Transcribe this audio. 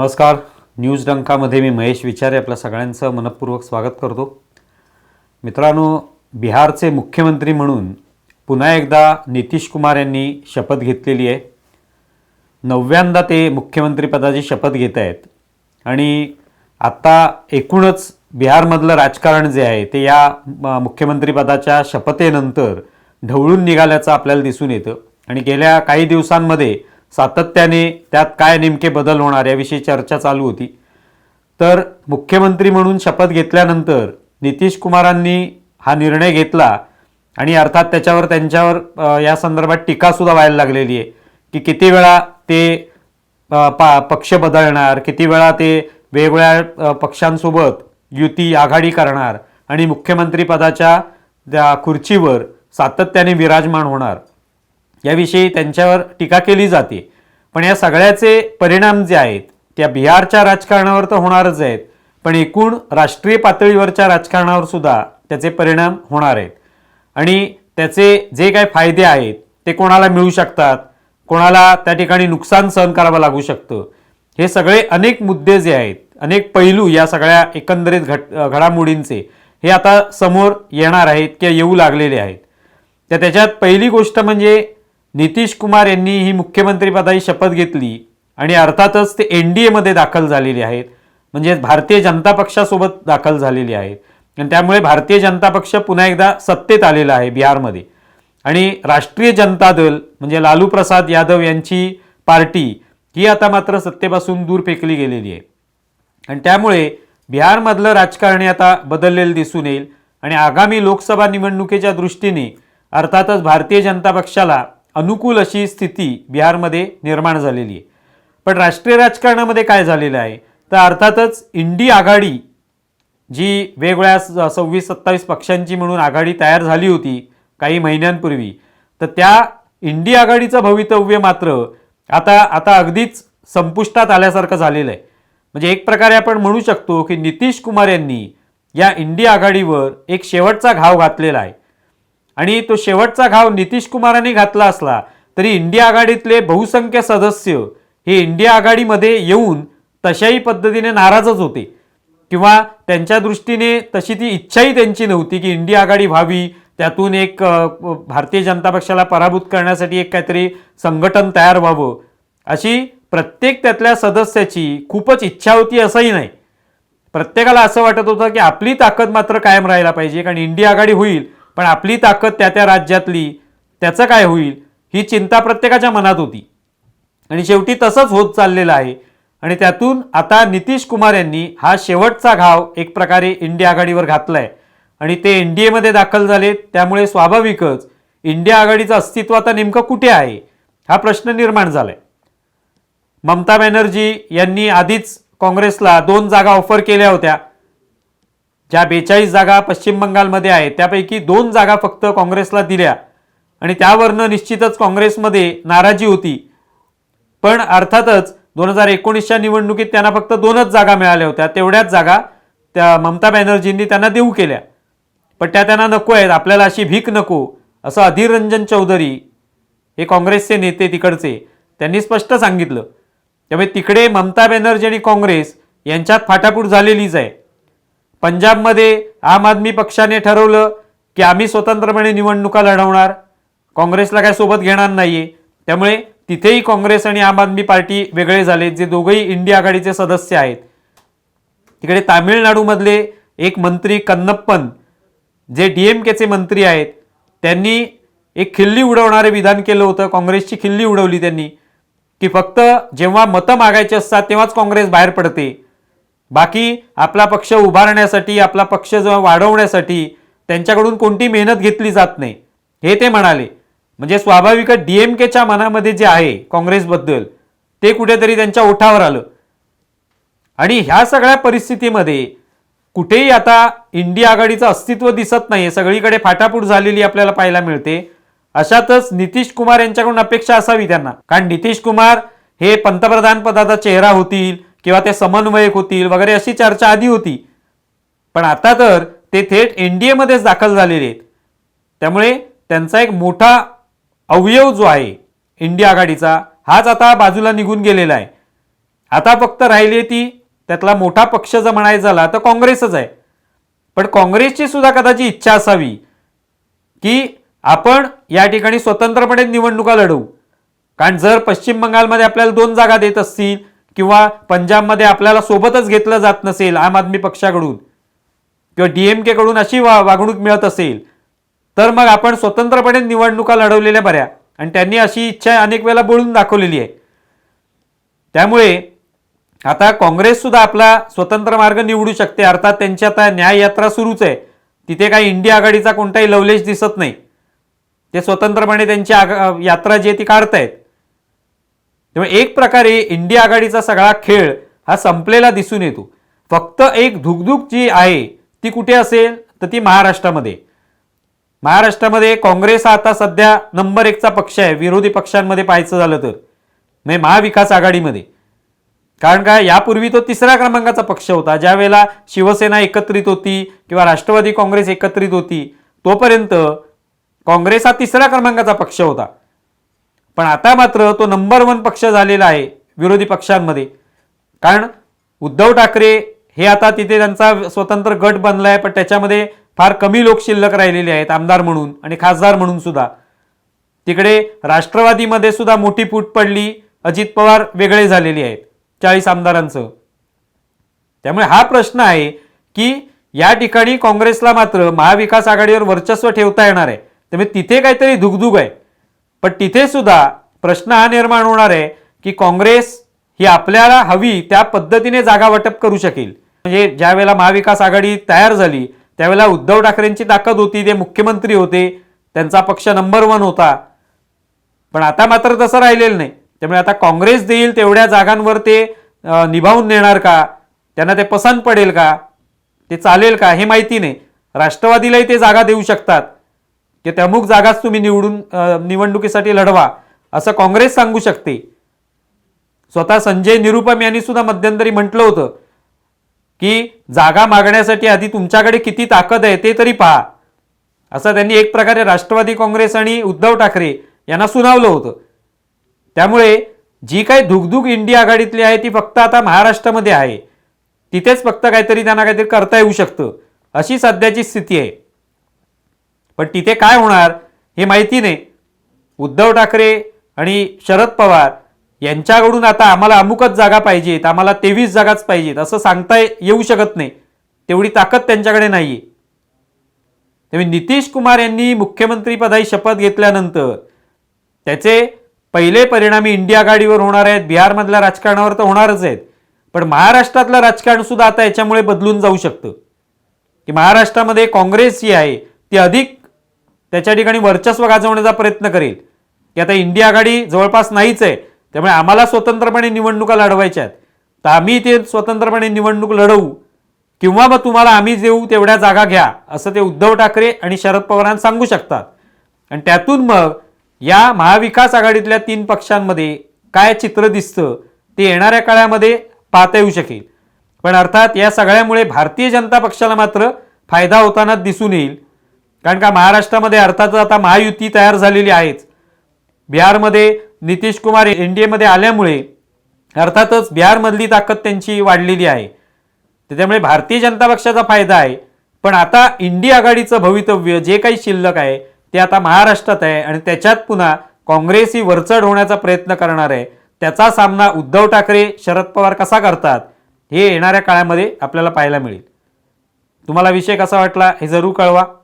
नमस्कार. न्यूज डंकामध्ये मी महेश विचारे आपल्या सगळ्यांचं मनपूर्वक स्वागत करतो. मित्रांनो बिहारचे मुख्यमंत्री म्हणून पुन्हा एकदा नितीश कुमार यांनी शपथ घेतलेली आहे. नवव्यांदा ते मुख्यमंत्रीपदाची शपथ घेत आहेत. आणि आत्ता एकूणच बिहारमधलं राजकारण जे आहे ते या मुख्यमंत्रीपदाच्या शपथेनंतर ढवळून निघाल्याचं आपल्याला दिसून येतं. आणि गेल्या काही दिवसांमध्ये सातत्याने त्यात काय नेमके बदल होणार याविषयी चर्चा चालू होती. तर मुख्यमंत्री म्हणून शपथ घेतल्यानंतर नितीश कुमारांनी हा निर्णय घेतला आणि अर्थात त्याच्यावर त्यांच्यावर या संदर्भात टीकासुद्धा व्हायला लागलेली आहे की किती वेळा ते पा पक्ष बदलणार किती वेळा ते वेगवेगळ्या पक्षांसोबत युती आघाडी करणार आणि मुख्यमंत्रीपदाच्या त्या खुर्चीवर सातत्याने विराजमान होणार. याविषयी त्यांच्यावर टीका केली जाते. पण या सगळ्याचे परिणाम जे आहेत त्या बिहारच्या राजकारणावर तर होणारच आहेत. पण एकूण राष्ट्रीय पातळीवरच्या राजकारणावर सुद्धा त्याचे परिणाम होणार आहेत. आणि त्याचे जे काही फायदे आहेत ते कोणाला मिळू शकतात? कोणाला त्या ठिकाणी नुकसान सहन करावं लागू शकतं? हे सगळे अनेक मुद्दे जे आहेत अनेक पैलू या सगळ्या एकंदरीत घट घडामोडींचे हे आता समोर येणार आहेत किंवा येऊ लागलेले आहेत. तर त्याच्यात पहिली गोष्ट म्हणजे नितीश कुमार यांनी ही मुख्यमंत्रीपदाची शपथ घेतली आणि अर्थातच ते एन डी एमध्ये दाखल झालेले आहेत. म्हणजे भारतीय जनता पक्षासोबत दाखल झालेले आहेत. आणि त्यामुळे भारतीय जनता पक्ष पुन्हा एकदा सत्तेत आलेला आहे बिहारमध्ये. आणि राष्ट्रीय जनता दल म्हणजे लालू प्रसाद यादव यांची पार्टी ही आता मात्र सत्तेपासून दूर फेकली गेलेली आहे. आणि त्यामुळे बिहारमधलं राजकारण आता बदललेलं दिसून येईल. आणि आगामी लोकसभा निवडणुकीच्या दृष्टीने अर्थातच भारतीय जनता पक्षाला अनुकूल अशी स्थिती बिहारमध्ये निर्माण झालेली आहे. पण राष्ट्रीय राजकारणामध्ये काय झालेलं आहे? तर अर्थातच इंडी आघाडी जी वेगवेगळ्या स- सव्वीस सत्तावीस पक्षांची म्हणून आघाडी तयार झाली होती काही महिन्यांपूर्वी तर त्या इंडी आघाडीचं भवितव्य मात्र आता आता अगदीच संपुष्टात आल्यासारखं झालेलं आहे. म्हणजे एक प्रकारे आपण म्हणू शकतो की नितीश कुमार यांनी या इंडी आघाडीवर एक शेवटचा घाव घातलेला आहे. आणि तो शेवटचा घाव नितीश कुमारांनी घातला असला तरी इंडिया आघाडीतले बहुसंख्य सदस्य हे इंडिया आघाडीमध्ये येऊन तशाही पद्धतीने नाराजच होते. किंवा त्यांच्या दृष्टीने तशी ती इच्छाही त्यांची नव्हती की इंडिया आघाडी व्हावी. त्यातून एक भारतीय जनता पक्षाला पराभूत करण्यासाठी एक काहीतरी संघटन तयार व्हावं. अशी प्रत्येक त्यातल्या सदस्याची खूपच इच्छा होती असंही नाही. प्रत्येकाला असं वाटत होतं की आपली ताकद मात्र कायम राहायला पाहिजे कारण इंडिया आघाडी होईल. पण आपली ताकद त्या त्या राज्यातली त्याचं काय होईल ही चिंता प्रत्येकाच्या मनात होती. आणि शेवटी तसंच होत चाललेलं आहे. आणि त्यातून आता नितीश कुमार यांनी हा शेवटचा घाव एक प्रकारे इंडिया आघाडीवर घातलाय. आणि ते एन डी एमध्ये दाखल झालेत त्यामुळे स्वाभाविकच इंडिया आघाडीचं अस्तित्व आता नेमकं कुठे आहे हा प्रश्न निर्माण झालाय. ममता बॅनर्जी यांनी आधीच काँग्रेसला दोन जागा ऑफर केल्या होत्या. ज्या बेचाळीस जागा पश्चिम बंगालमध्ये आहेत त्यापैकी दोन जागा फक्त काँग्रेसला दिल्या. आणि त्यावरनं निश्चितच काँग्रेसमध्ये नाराजी होती. पण अर्थातच दोन हजार एकोणीसच्या निवडणुकीत त्यांना फक्त दोनच जागा मिळाल्या होत्या. तेवढ्याच जागा त्या ममता बॅनर्जींनी त्यांना देऊ केल्या. पण त्या त्यांना नको आहेत आपल्याला अशी भीक नको असं अधीर रंजन चौधरी हे काँग्रेसचे नेते तिकडचे त्यांनी स्पष्ट सांगितलं. त्यामुळे तिकडे ममता बॅनर्जी आणि काँग्रेस यांच्यात फाटाफूट झालेलीच आहे. पंजाबमध्ये आम आदमी पक्षाने ठरवलं की आम्ही स्वतंत्रपणे निवडणुका लढवणार. काँग्रेसला काय सोबत घेणार नाहीये. त्यामुळे तिथेही काँग्रेस आणि आम आदमी पार्टी वेगळे झाले जे दोघंही इंडिया आघाडीचे सदस्य आहेत. तिकडे तामिळनाडूमधले एक मंत्री कन्नप्पन जे डी एम केचे मंत्री आहेत त्यांनी एक खिल्ली उडवणारे विधान केलं होतं. काँग्रेसची खिल्ली उडवली त्यांनी की फक्त जेव्हा मतं मागायची असतात तेव्हाच काँग्रेस बाहेर पडते. बाकी आपला पक्ष उभारण्यासाठी आपला पक्ष जो वाढवण्यासाठी त्यांच्याकडून कोणती मेहनत घेतली जात नाही. हे ते म्हणाले. म्हणजे स्वाभाविकच डी एम केच्या मनामध्ये जे आहे काँग्रेसबद्दल ते कुठेतरी त्यांच्या ओठावर आलं. आणि ह्या सगळ्या परिस्थितीमध्ये कुठेही आता इंडिया आघाडीचं अस्तित्व दिसत नाही सगळीकडे फाटाफूट झालेली आपल्याला पाहायला मिळते. अशातच नितीश कुमार यांच्याकडून अपेक्षा असावी त्यांना. कारण नितीश कुमार हे पंतप्रधान पदाचा चेहरा होतील किंवा ते समन्वयक होतील वगैरे अशी चर्चा आधी होती. पण आता तर ते थेट एन डी एमध्येच दाखल झालेले आहेत. त्यामुळे त्यांचा एक मोठा अवयव जो आहे इंडिया आघाडीचा हाच आता बाजूला निघून गेलेला आहे. आता फक्त राहिली ती त्यातला मोठा पक्ष जर म्हणायचा झाला तर काँग्रेसच आहे. पण काँग्रेसची सुद्धा कदाचित इच्छा असावी की आपण या ठिकाणी स्वतंत्रपणे निवडणुका लढवू. कारण जर पश्चिम बंगालमध्ये आपल्याला दोन जागा देत असतील किंवा पंजाबमध्ये आपल्याला सोबतच घेतलं जात नसेल आम आदमी पक्षाकडून किंवा डीएमके कडून अशी वा वागणूक मिळत असेल तर मग आपण स्वतंत्रपणे निवडणुका लढवलेल्या बऱ्या. आणि त्यांनी अशी इच्छा अनेक वेळेला बोलून दाखवलेली आहे. त्यामुळे आता काँग्रेस सुद्धा आपला स्वतंत्र मार्ग निवडू शकते अर्थात त्यांची आता न्याय यात्रा सुरूच आहे. तिथे काही इंडिया आघाडीचा कोणताही लवलेश दिसत नाही. ते स्वतंत्रपणे त्यांची आग- यात्रा जी आहे ती काढतायत. त्यामुळे एक प्रकारे इंडिया आघाडीचा सगळा खेळ हा संपलेला दिसून येतो. फक्त एक धुकधुक जी आहे ती कुठे असेल? तर ती महाराष्ट्रामध्ये. महाराष्ट्रामध्ये काँग्रेस हा आता सध्या नंबर एकचा पक्ष आहे विरोधी पक्षांमध्ये पाहायचं झालं तर. म्हणजे महाविकास आघाडीमध्ये. कारण काय? यापूर्वी तो तिसऱ्या क्रमांकाचा पक्ष होता ज्या वेळेला शिवसेना एकत्रित होती किंवा राष्ट्रवादी काँग्रेस एकत्रित होती तोपर्यंत काँग्रेस हा तिसऱ्या क्रमांकाचा पक्ष होता. पण आता मात्र तो नंबर वन पक्ष झालेला आहे विरोधी पक्षांमध्ये. कारण उद्धव ठाकरे हे आता तिथे त्यांचा स्वतंत्र गट बनला आहे पण त्याच्यामध्ये फार कमी लोक शिल्लक राहिलेले आहेत आमदार म्हणून आणि खासदार म्हणून सुद्धा. तिकडे राष्ट्रवादीमध्ये सुद्धा मोठी फूट पडली अजित पवार वेगळे झालेले आहेत चाळीस आमदारांचं. त्यामुळे हा प्रश्न आहे की या ठिकाणी काँग्रेसला मात्र महाविकास आघाडीवर वर्चस्व ठेवता येणार आहे. त्यामुळे तिथे काहीतरी धुगधुग आहे. पण तिथे सुद्धा प्रश्न हा निर्माण होणार आहे की काँग्रेस ही आपल्याला हवी त्या पद्धतीने जागा वाटप करू शकेल. म्हणजे ज्या वेळेला महाविकास आघाडी तयार झाली त्यावेळेला उद्धव ठाकरेंची ताकद होती ते मुख्यमंत्री होते त्यांचा पक्ष नंबर वन होता. पण आता मात्र तसं राहिलेलं नाही. त्यामुळे आता काँग्रेस देईल तेवढ्या जागांवर ते निभावून नेणार का? त्यांना ते पसंत पडेल का? ते चालेल का? हे माहिती नाही. राष्ट्रवादीलाही ते जागा देऊ शकतात. की त्या अमुक जागाच तुम्ही निवडून निवडणुकीसाठी लढवा असं काँग्रेस सांगू शकते. स्वतः संजय निरुपम यांनी सुद्धा मध्यंतरी म्हटलं होतं की जागा मागण्यासाठी आधी तुमच्याकडे किती ताकद आहे ते तरी पहा. असं त्यांनी एक प्रकारे राष्ट्रवादी काँग्रेस आणि उद्धव ठाकरे यांना सुनावलं होतं. त्यामुळे जी काही धुगधुग इंडिया आघाडीतली आहे ती फक्त आता महाराष्ट्रामध्ये आहे. तिथेच फक्त काहीतरी त्यांना काहीतरी करता येऊ शकतं. अशी सध्याची स्थिती आहे. पण तिथे काय होणार हे माहिती नाही. उद्धव ठाकरे आणि शरद पवार यांच्याकडून आता आम्हाला अमुकच जागा पाहिजेत आम्हाला तेवीस जागाच पाहिजेत असं सांगता येऊ शकत नाही. तेवढी ताकद त्यांच्याकडे नाहीये. त्यामुळे नितीश कुमार यांनी मुख्यमंत्रीपदाची शपथ घेतल्यानंतर त्याचे पहिले परिणामी इंडिया गाडीवर होणार आहेत बिहारमधल्या राजकारणावर तर होणारच आहेत. पण महाराष्ट्रातलं राजकारण सुद्धा आता याच्यामुळे बदलून जाऊ शकतं. की महाराष्ट्रामध्ये काँग्रेस जी आहे ती अधिक त्याच्या ठिकाणी वर्चस्व गाजवण्याचा प्रयत्न करेल. की आता इंडिया आघाडी जवळपास नाहीच आहे त्यामुळे आम्हाला स्वतंत्रपणे निवडणुका लढवायच्या आहेत. तर आम्ही ते स्वतंत्रपणे निवडणूक लढवू किंवा मग तुम्हाला आम्ही देऊ तेवढ्या जागा घ्या असं ते उद्धव ठाकरे आणि शरद पवारांना सांगू शकतात. आणि त्यातून मग या महाविकास आघाडीतल्या तीन पक्षांमध्ये काय चित्र दिसतं ते येणाऱ्या काळामध्ये पाहता येऊ शकेल. पण अर्थात या सगळ्यामुळे भारतीय जनता पक्षाला मात्र फायदा होताना दिसून येईल. कारण का महाराष्ट्रामध्ये अर्थातच आता महायुती तयार झालेली आहेच बिहारमध्ये नितीश कुमार एन डी एमध्ये आल्यामुळे अर्थातच बिहारमधली ताकद त्यांची वाढलेली आहे. त्याच्यामुळे भारतीय जनता पक्षाचा फायदा आहे. पण आता इंडिया आघाडीचं भवितव्य जे काही शिल्लक आहे ते आता महाराष्ट्रात आहे आणि त्याच्यात पुन्हा काँग्रेस ही वरचढ होण्याचा प्रयत्न करणार आहे. त्याचा सामना उद्धव ठाकरे शरद पवार कसा करतात हे येणाऱ्या काळामध्ये आपल्याला पाहायला मिळेल. तुम्हाला विषय कसा वाटला हे जरूर कळवा.